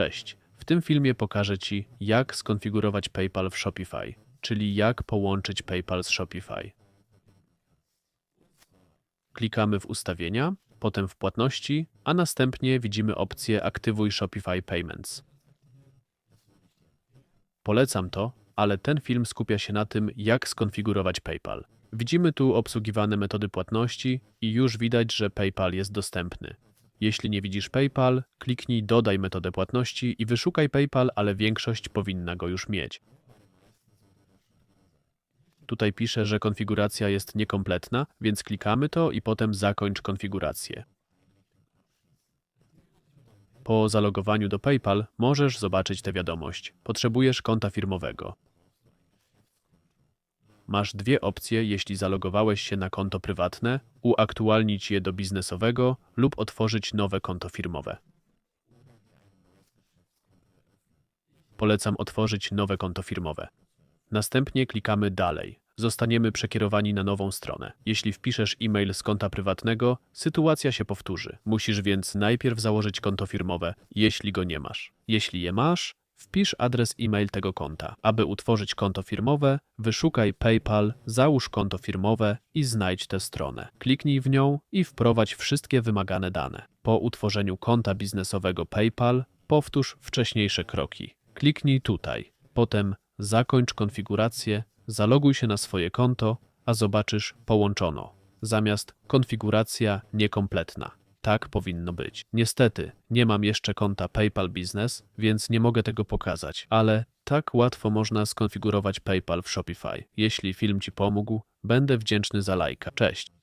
Cześć. W tym filmie pokażę Ci, jak skonfigurować PayPal w Shopify, czyli jak połączyć PayPal z Shopify. Klikamy w ustawienia, potem w płatności, a następnie widzimy opcję Aktywuj Shopify Payments. Polecam to, ale ten film skupia się na tym, jak skonfigurować PayPal. Widzimy tu obsługiwane metody płatności i już widać, że PayPal jest dostępny. Jeśli nie widzisz PayPal, kliknij Dodaj metodę płatności i wyszukaj PayPal, ale większość powinna go już mieć. Tutaj pisze, że konfiguracja jest niekompletna, więc klikamy to i potem Zakończ konfigurację. Po zalogowaniu do PayPal możesz zobaczyć tę wiadomość. Potrzebujesz konta firmowego. Masz dwie opcje, jeśli zalogowałeś się na konto prywatne, uaktualnić je do biznesowego lub otworzyć nowe konto firmowe. Polecam otworzyć nowe konto firmowe. Następnie klikamy Dalej. Zostaniemy przekierowani na nową stronę. Jeśli wpiszesz e-mail z konta prywatnego, sytuacja się powtórzy. Musisz więc najpierw założyć konto firmowe, jeśli go nie masz. Jeśli je masz, wpisz adres e-mail tego konta. Aby utworzyć konto firmowe, wyszukaj PayPal, załóż konto firmowe i znajdź tę stronę. Kliknij w nią i wprowadź wszystkie wymagane dane. Po utworzeniu konta biznesowego PayPal, powtórz wcześniejsze kroki. Kliknij tutaj. Potem zakończ konfigurację, zaloguj się na swoje konto, a zobaczysz połączono, zamiast konfiguracja niekompletna. Tak powinno być. Niestety, nie mam jeszcze konta PayPal Business, więc nie mogę tego pokazać, ale tak łatwo można skonfigurować PayPal w Shopify. Jeśli film Ci pomógł, będę wdzięczny za lajka. Cześć!